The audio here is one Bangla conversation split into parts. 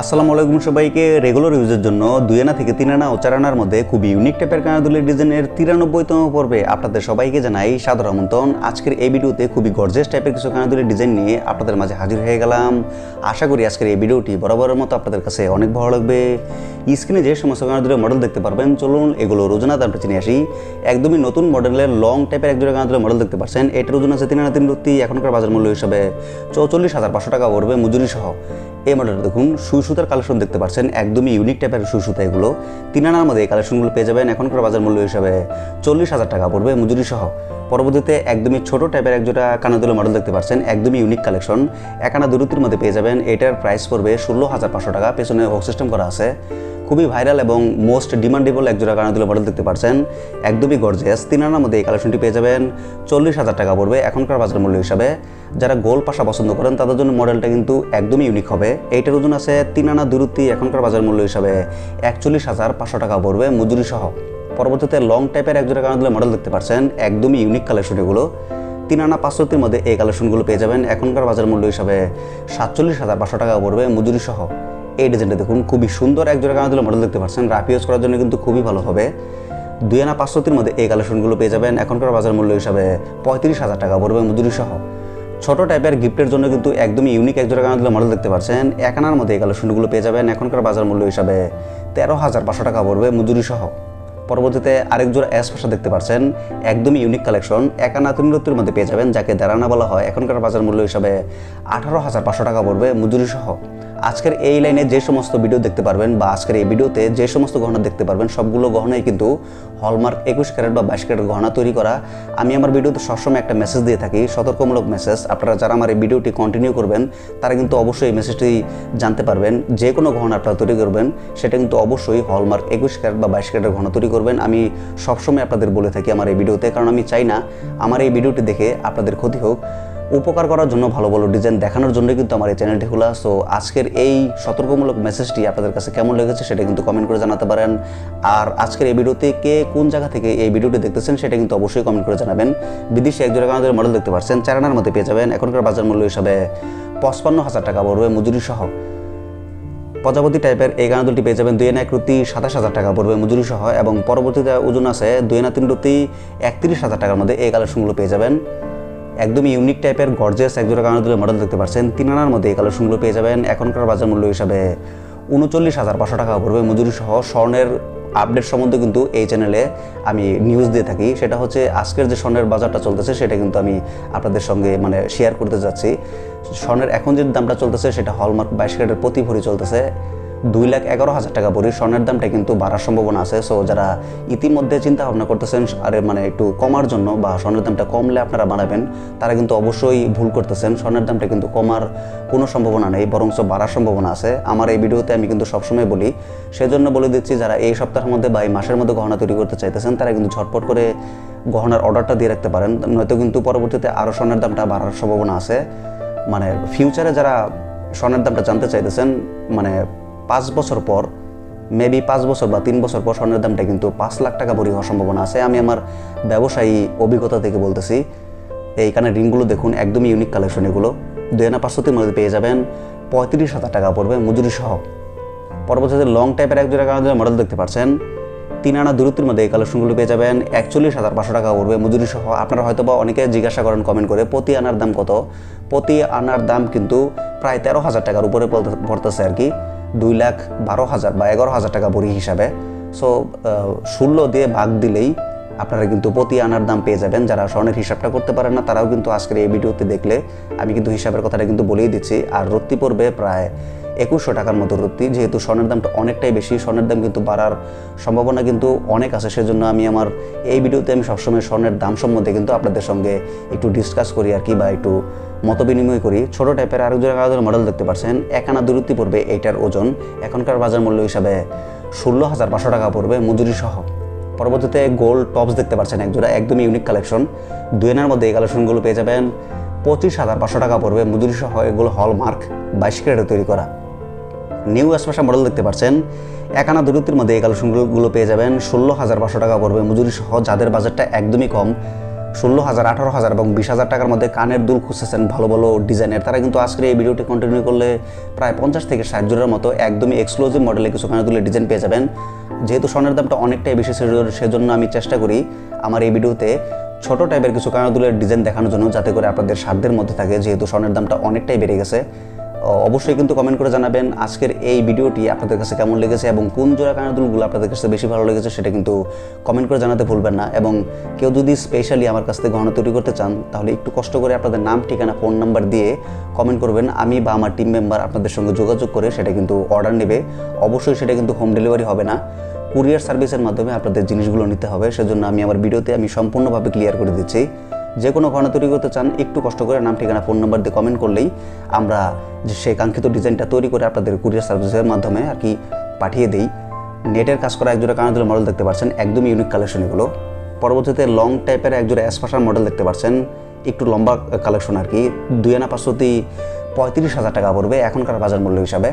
আসসালামু আলাইকুম সবাইকে রেগুলার ইউজের জন্য দুই আনা থেকে তিন আনা ও চার আনার মধ্যে খুবই ইউনিক টাইপের কানাদুলের ডিজাইনের তিরানব্বইতম পর্বে আপনাদের সবাইকে জানাই সাদর আমন্ত্রণ। আজকের এই ভিডিওতে খুবই গর্জেস টাইপের কিছু কানাদুলের ডিজাইন নিয়ে আপনাদের মাঝে হাজির হয়ে গেলাম। আশা করি আজকের এই ভিডিওটি বরাবরের মতো আপনাদের কাছে অনেক ভালো লাগবে। স্ক্রিনে যে সমস্ত কানাদুলের মডেল দেখতে পারবেন, চলুন এগুলো রোজনা দামটা চিনে আসি। একদমই নতুন মডেলের লং টাইপের একজোড়া কানাদুলের মডেল দেখতে পাচ্ছেন এটার ওজন আছে তিন আনা তিন রত্তি এখনকার বাজার মূল্য হিসাবে চৌচল্লিশ হাজার পাঁচশো টাকা পড়বে মজুরি সহ। এই মডেলটা দেখুন, সুসুতার কালেকশন দেখতে পাচ্ছেন, একদমই ইউনিক টাইপের সুসুতা এগুলো। তিন আনার মধ্যে এই কালেকশনগুলো পেয়ে যাবেন। এখনকার বাজার মূল্য হিসাবে চল্লিশ হাজার টাকা পড়বে মজুরি সহ। পরবর্তীতে একদমই ছোট টাইপের একজোটা কানাদুলো মডেল দেখতে পাচ্ছেন, একদমই ইউনিক কালেকশন একানা দূরত্বের মধ্যে পেয়ে যাবেন, এটার প্রাইস পড়বে ষোলো হাজার পাঁচশো টাকা, পেছনে হোক সিস্টেম করা আছে। খুবই ভাইরাল এবং মোস্ট ডিমান্ডেবল একজোড়া কানাদুলো মডেল দেখতে পাচ্ছেন, একদমই গর্জিয়াস তিন আনার মধ্যে এই কালেকশনটি পেয়ে যাবেন চল্লিশ হাজার টাকা পড়বে এখনকার বাজার মূল্য হিসাবে। যারা গোল পাশা পছন্দ করেন, তাদের জন্য মডেলটা কিন্তু একদমই ইউনিক হবে। এইটার ওজন আছে তিন আনা দূরত্বি এখনকার বাজার মূল্য হিসাবে একচল্লিশ হাজার পাঁচশো টাকা পড়বে, মজুরি সহ। পরবর্তীতে লং টাইপের একজোড়া কানাদুলো মডেল দেখতে পাচ্ছেন। একদমই ইউনিক কালেকশন এগুলো। তিন আনা পাঁচশোটির মধ্যে এই কালেকশনগুলো পেয়ে যাবেন। এখনকার বাজার মূল্য হিসাবে সাতচল্লিশ হাজার পাঁচশো টাকা পড়বে। মজুরি সহ এই ডিজাইনটা দেখুন। খুবই সুন্দর এক জোড়া কানাদুলো মডেল দেখতে পাচ্ছেন। রাফ ইউজ করার জন্য কিন্তু খুবই ভালো হবে। দুই আনা পাঁচশোটির মধ্যে এই কালেকশনগুলো পেয়ে যাবেন। এখনকার বাজার মূল্য হিসাবে পঁয়ত্রিশ হাজার টাকা পড়বে মজুরি সহ। ছোট টাইপের গিফটের জন্য কিন্তু একদমই ইউনিক এক জোড়া কানাদুলো মডেল দেখতে পাচ্ছেন। এক আনার মধ্যে এই কালেকশনগুলো পেয়ে যাবেন। এখনকার বাজার মূল্য হিসাবে তেরো হাজার পাঁচশো টাকা পড়বে মজুরি সহ। পরবর্তীতে আরেক জোড়া অ্যাস পাশা দেখতে পাচ্ছেন একদমই ইউনিক কালেকশন একানা তিনরত্তির মধ্যে পেয়ে যাবেন, যাকে দেরানা বলা হয়। এখনকার বাজার মূল্য হিসাবে আঠারো হাজার পাঁচশো টাকা পড়বে মজুরি সহ আজকের এই লাইনে যে সমস্ত ভিডিও দেখতে পারবেন বা আজকের এই ভিডিওতে যে সমস্ত গহনা দেখতে পারবেন, সবগুলো গহনাই কিন্তু হলমার্ক একুশ ক্যারেট বা বাইশ ক্যারেট গহনা তৈরি করা। আমি আমার ভিডিওতে সবসময় একটা মেসেজ দিয়ে থাকি, সতর্কমূলক মেসেজ আপনারা যারা আমার এই ভিডিওটি কন্টিনিউ করবেন, তারা কিন্তু অবশ্যই এই মেসেজটি জানতে পারবেন। যে কোনো গহনা আপনারা তৈরি করবেন, সেটা কিন্তু অবশ্যই হলমার্ক একুশ ক্যারেট বা বাইশ ক্যারেটের গহনা তৈরি করবেন। আমি সবসময় আপনাদের বলে থাকি আমার এই ভিডিওতে, কারণ আমি চাই না আমার এই ভিডিওটি দেখে আপনাদের ক্ষতি হোক। উপকার করার জন্য ভালো ভালো ডিজাইন দেখানোর জন্য কিন্তু আমার এই চ্যানেলটি খোলা। সো আজকের এই সতর্কমূলক মেসেজটি আপনাদের কাছে কেমন লেগেছে সেটা কিন্তু কমেন্ট করে জানাতে পারেন। আর আজকের এই ভিডিওতে কে কোন জায়গা থেকে এই ভিডিওটি দেখতেছেন সেটা কিন্তু অবশ্যই কমেন্ট করে জানাবেন। বিদেশি এক জোড়া আমাদের মডেল দেখতে পাচ্ছেন চারানার মধ্যে পেয়ে যাবেন। এখনকার বাজার মূল্য হিসাবে পঁচপান্ন হাজার টাকা পড়বে মজুরি সহ। প্রজাপতি টাইপের এই গানাদুলটি পেয়ে যাবেন দুই এনা এক রুতি সাতাশ হাজার টাকা পড়বে মজুরি সহ। এবং পরবর্তীতে ওজন আছে দুই এনা তিন রুতি একত্রিশ হাজার টাকার মধ্যে এই কালেকশনগুলো পেয়ে যাবেন। একদমই ইউনিক টাইপের গর্জিয়াস একজোড়া কানাদুলের মডেল দেখতে পাচ্ছেন। তিন আনার মধ্যে এই কালেকশনগুলো পেয়ে যাবেন। এখনকার বাজার মূল্য হিসাবে উনচল্লিশ হাজার পাঁচশো টাকা পড়বে। মজুরি সহ স্বর্ণের আপডেট সম্বন্ধে কিন্তু এই চ্যানেলে আমি নিউজ দিয়ে থাকি। সেটা হচ্ছে আজকের যে স্বর্ণের বাজারটা চলতেছে, সেটা কিন্তু আমি আপনাদের সঙ্গে মানে শেয়ার করতে যাচ্ছি। স্বর্ণের এখন যে দামটা চলতেছে, সেটা হলমার্ক বাইশ ক্যারেটের প্রতি ভরি চলতেছে। দুই লাখ এগারো হাজার টাকা। ভরি স্বর্ণের দামটা কিন্তু বাড়ার সম্ভাবনা আছে। সো যারা ইতিমধ্যে চিন্তা ভাবনা করতেছেন, আরে মানে একটু কমার জন্য বা স্বর্ণের দামটা কমলে আপনারা বানাবেন তারা কিন্তু অবশ্যই ভুল করতেছেন। স্বর্ণের দামটা কিন্তু কমার কোনো সম্ভাবনা নেই, বরঞ্চ বাড়ার সম্ভাবনা আছে। আমার এই ভিডিওতে আমি কিন্তু সবসময় বলি, সেজন্য বলে দিচ্ছি, যারা এই সপ্তাহের মধ্যে বা এই মাসের মধ্যে গহনা তৈরি করতে চাইতেছেন, তারা কিন্তু ঝটপট করে গহনার অর্ডারটা দিয়ে রাখতে পারেন। নয়তো কিন্তু পরবর্তীতে আরও স্বর্ণের দামটা বাড়ার সম্ভাবনা আছে। মানে ফিউচারে যারা স্বর্ণের দামটা জানতে চাইতেছেন মানে পাঁচ বছর পর মেবি পাঁচ বছর বা তিন বছর পর স্বর্ণের দামটা কিন্তু পাঁচ লাখ টাকা ভরি হওয়ার সম্ভাবনা আছে। আমি আমার ব্যবসায়ী অভিজ্ঞতা থেকে বলতেছি এইখানে রিংগুলো দেখুন, একদমই ইউনিক কালেকশন এগুলো। দুই আনা পাঁচশোটির মধ্যে পেয়ে যাবেন, পঁয়ত্রিশ হাজার টাকা পড়বে মজুরি সহ। পরবর্তীতে লং টাইপের এক জোড়া কারণে মডেল দেখতে পাচ্ছেন। তিন আনা দূরত্বের মধ্যে এই কালেকশনগুলো পেয়ে যাবেন, একচল্লিশ হাজার পাঁচশো টাকা পড়বে মজুরি সহ। আপনারা হয়তো বা অনেকে জিজ্ঞাসা করেন কমেন্ট করে, প্রতি আনার দাম কত? প্রতি আনার দাম কিন্তু প্রায় তেরো হাজার টাকার উপরে পড়তে- পড়তেছে আর কি। দুই লাখ বারো হাজার বা এগারো হাজার টাকা বড়ি হিসাবে। সো ষোলো দিয়ে ভাগ দিলেই আপনারা কিন্তু প্রতি আনার দাম পেয়ে যাবেন। যারা স্বর্ণের হিসাবটা করতে পারেন না, তারাও কিন্তু আজকের এই ভিডিওতে দেখলে আমি কিন্তু হিসাবের কথাটা কিন্তু বলেই দিচ্ছি। আর রত্তি পড়বে প্রায় একুশশো টাকার মতো রত্তি যেহেতু স্বর্ণের দামটা অনেকটাই বেশি, স্বর্ণের দাম কিন্তু বাড়ার সম্ভাবনা কিন্তু অনেক আছে, সেজন্য আমি আমার এই ভিডিওতে আমি সবসময় স্বর্ণের দাম সম্বন্ধে কিন্তু আপনাদের সঙ্গে একটু ডিসকাস করি আর কি বা একটু মত বিনিময় করি। ছোট টাইপের আরও জোড়া কাগজের মডেল দেখতে পাচ্ছেন। একানা দূরত্ব পড়বে এইটার ওজন। এখনকার বাজার মূল্য হিসাবে ষোলো হাজার পাঁচশো টাকা পড়বে মজুরি সহ পরবর্তীতে গোল্ড টপস দেখতে পাচ্ছেন এক জোড়া একদমই ইউনিক কালেকশন দুয়েনার মধ্যে এই কালেকশনগুলো পেয়ে যাবেন। পঁচিশ হাজার পাঁচশো টাকা পড়বে মজুরি সহ এগুলো হলমার্ক বাইশ ক্যারেটে তৈরি করা। নিউ স্পেশা মডেল দেখতে পাচ্ছেন একানা দূরত্বের মধ্যে এই কালেকশনগুলো পেয়ে যাবেন। ষোলো হাজার পাঁচশো টাকা পড়বে মজুরি সহ যাদের বাজেটটা একদমই কম। ষোলো হাজার, আঠারো হাজার এবং বিশ হাজার টাকার মধ্যে কানের দুল খুঁজতেছেন ভালো ভালো ডিজাইনের। তারা কিন্তু আজকের এই ভিডিওটি কন্টিনিউ করলে প্রায় পঞ্চাশ থেকে ষাট জোড়ার মতো একদমই এক্সক্লুসিভ মডেলে কিছু কানের দুলের ডিজাইন পেয়ে যাবেন। যেহেতু স্বর্ণের দামটা অনেকটাই বেশি, সেজন্য- আমি চেষ্টা করি আমার এই ভিডিওতে ছোট টাইপের কিছু কানের দুলের ডিজাইন দেখানোর জন্য, যাতে করে আপনাদের সাধ্যের মধ্যে থাকে, যেহেতু স্বর্ণের দামটা অনেকটাই বেড়ে গেছে। অবশ্যই কিন্তু কমেন্ট করে জানাবেন আজকের এই ভিডিওটি আপনাদের কাছে কেমন লেগেছে এবং কোন জোড়া কানের দুলগুলো আপনাদের কাছে বেশি ভালো লেগেছে সেটা কিন্তু কমেন্ট করে জানাতে ভুলবেন না এবং কেউ যদি স্পেশালি আমার কাছ থেকে গহনা তৈরি করতে চান, তাহলে একটু কষ্ট করে আপনাদের নাম, ঠিকানা ফোন নাম্বার দিয়ে কমেন্ট করবেন। আমি বা আমার টিম মেম্বার আপনাদের সঙ্গে যোগাযোগ করে সেটা কিন্তু অর্ডার নেবে। অবশ্যই সেটা কিন্তু হোম ডেলিভারি হবে না। কুরিয়ার সার্ভিসের মাধ্যমে আপনাদের জিনিসগুলো নিতে হবে। সেজন্য আমি আমার ভিডিওতে আমি সম্পূর্ণভাবে ক্লিয়ার করে দিচ্ছি। যে কোনো ঘটনা তৈরি করতে চান, একটু কষ্ট করে নাম, ঠিকানা, ফোন নাম্বার দিয়ে কমেন্ট করলেই আমরা যে সেই কাঙ্ক্ষিত ডিজাইনটা তৈরি করে আপনাদের কুরিয়ার সার্ভিসের মাধ্যমে আর কি পাঠিয়ে দিই। নেটের কাজ করা একজোড়া কানাদুলের মডেল দেখতে পাচ্ছেন, একদমই ইউনিক কালেকশন এগুলো। পরবর্তীতে লং টাইপের একজোড়া অ্যাসপাশার মডেল দেখতে পাচ্ছেন, একটু লম্বা কালেকশন আর কি। দুই আনা পাঁচশোতি পঁয়ত্রিশ হাজার টাকা পড়বে এখনকার বাজার মূল্য হিসাবে।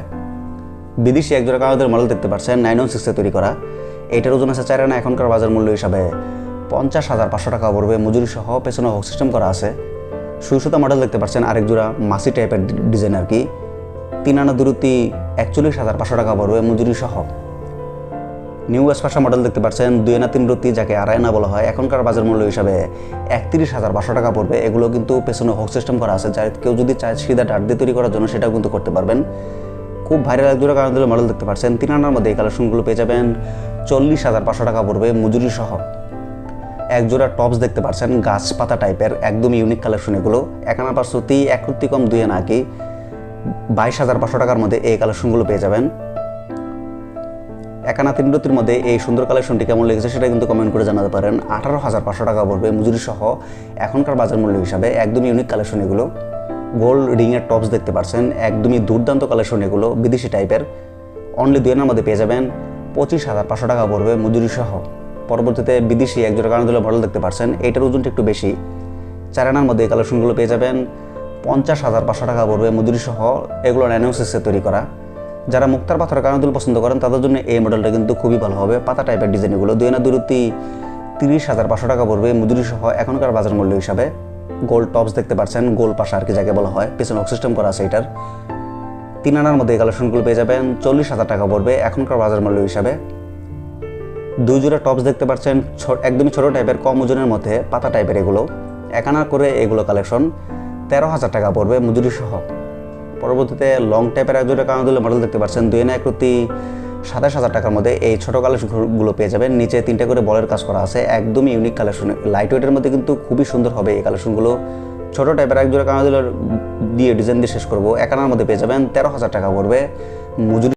বিদেশি একজোড়া কাগজের মডেল দেখতে পাচ্ছেন নাইন ওয়ান সিক্সে তৈরি করা। এটার ওজন আছে চার আনা এখনকার বাজার মূল্য হিসাবে পঞ্চাশ হাজার পাঁচশো টাকা পড়বে। মজুরি সহ পেছনে হক সিস্টেম করা আছে। সুইসুতা মডেল দেখতে পাচ্ছেন, আরেক জোড়া মাসি টাইপের ডিজাইন আর কি। তিন আনা দূরত্ব একচল্লিশ হাজার পাঁচশো টাকা পড়বে মজুরি সহ নিউ এসপাসা মডেল দেখতে পাচ্ছেন, দুই আনা তিন রত্তি যাকে আড়াই আনা বলা হয়। এখনকার বাজার মূল্য হিসাবে একত্রিশ হাজার পাঁচশো টাকা পড়বে। এগুলো কিন্তু পেছনে হক সিস্টেম করা আছে। যাই কেউ যদি চায় সিধা ডাট দিয়ে তৈরি করার জন্য সেটাও কিন্তু করতে পারবেন। খুব ভাইরাল এক জোড়া কারণ মডেল দেখতে পাচ্ছেন। তিন আনার মধ্যে এই কালেকশনগুলো পেয়ে যাবেন চল্লিশ হাজার পাঁচশো টাকা পড়বে মজুরি সহ এক জোড়া টপস দেখতে পাচ্ছেন গাছপাতা টাইপের একদম ইউনিক কালেকশন এগুলো। এক আনা পাঁচশোতি এক রত্তি কম দুই আনা কি বাইশ হাজার পাঁচশো টাকার মধ্যে এই কালেকশনগুলো পেয়ে যাবেন। একানা তিন রতির মধ্যে এই সুন্দর কালেকশনটি কেমন লেগেছে সেটা কিন্তু কমেন্ট করে জানাতে পারেন। আঠারো হাজার পাঁচশো টাকা পড়বে মজুরি সহ। এখনকার বাজার মূল্য হিসাবে একদমই ইউনিক কালেকশন এগুলো। গোল্ড রিংয়ের টপস দেখতে পাচ্ছেন একদমই দুর্দান্ত কালেকশন এগুলো, বিদেশি টাইপের অনলি দুয়ের মধ্যে পেয়ে যাবেন। পঁচিশ হাজার পাঁচশো টাকা পড়বে মজুরি সহ। পরবর্তীতে বিদেশি একজোড়া কারণদুলের মডেল দেখতে পারছেন। এইটার ওজনটা একটু বেশি। চার আনার মধ্যে এই কালেকশনগুলো পেয়ে যাবেন। পঞ্চাশ হাজার পাঁচশো টাকা পড়বে মজুরি সহ এগুলো ন্যানোসিসে তৈরি করা। যারা মুক্তার পাথরের কারণদুল পছন্দ করেন, তাদের জন্য এই মডেলটা কিন্তু খুবই ভালো হবে। পাতা টাইপের ডিজাইনগুলো দুই আনা দূরত্ব তিরিশ হাজার পাঁচশো টাকা পড়বে মজুরি সহ এখনকার বাজার মূল্য হিসাবে। গোল টপস দেখতে পাচ্ছেন গোল পাশা আর কি যাকে বলা হয়। পিছনে সিস্টেম করা আছে এটার। তিন আনার মধ্যে এই কালেকশনগুলো পেয়ে যাবেন। চল্লিশ হাজার টাকা পড়বে এখনকার বাজার মূল্য হিসাবে। দুই জোড়া টপস দেখতে পাচ্ছেন একদমই ছোট টাইপের কম ওজনের মধ্যে, পাতা টাইপের এগুলো। এক আনার করে এগুলো কালেকশন তেরো হাজার টাকা পড়বে মজুরি সহ পরবর্তীতে লং টাইপের এক জোড়া কানাদুলের মডেল দেখতে পাচ্ছেন, দুই না একরতি সাতাশ হাজার টাকার মধ্যে এই ছোটো কালেকশনগুলো পেয়ে যাবেন। নিচে তিনটা করে বলের কাজ করা আছে, একদমই ইউনিক কালেকশন লাইট ওয়েটের মধ্যে কিন্তু খুবই সুন্দর হবে এই কালেকশনগুলো ছোট টাইপের এক জোড়া কানাদুলের দিয়ে ডিজাইন দিয়ে শেষ করব। এক আনার মধ্যে পেয়ে যাবেন, তেরো হাজার টাকা পড়বে মজুরি